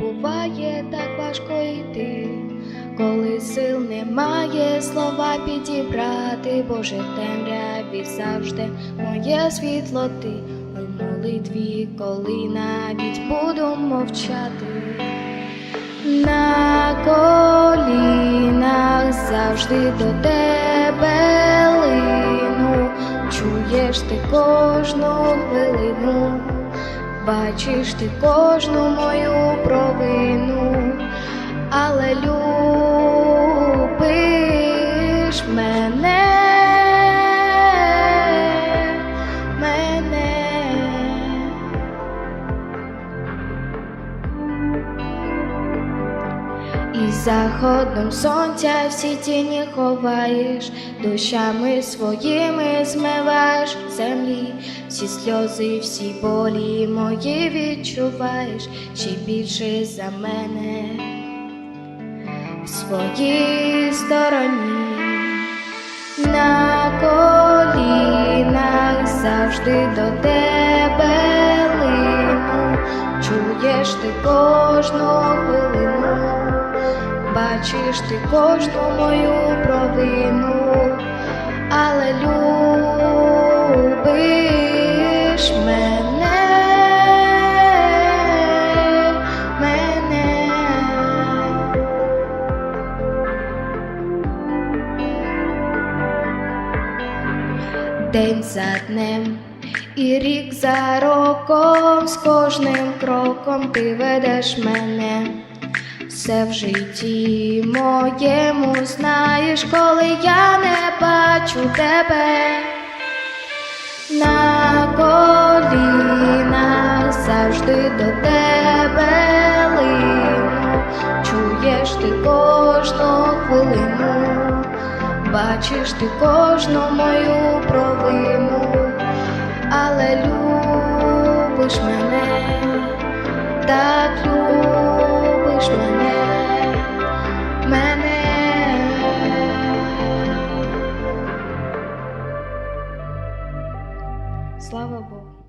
буває так важко йти, коли сил немає, слова підібрати, Боже, темряві завжди моє світло ти. У молитві, коли навіть буду мовчати. На колінах завжди до тебе лину, чуєш ти кожну хвилину, бачиш ти кожну мою провину, але любиш мене. І заходом сонця всі тіні ховаєш, дощами своїми змиваєш землі, всі сльози, всі болі мої відчуваєш ще більше за мене в своїй стороні. На колінах завжди до тебе лину, чуєш ти хвилину, бачиш ти кожну мою провину, але любиш мене, мене. День за днем і рік за роком, з кожним кроком ти ведеш мене. Все в житті моєму знаєш, коли я не бачу тебе. На колінах завжди до тебе лину, чуєш ти кожну хвилину, бачиш ти кожну мою провину, але любиш мене, так любиш залиш мене, мене. Слава Богу.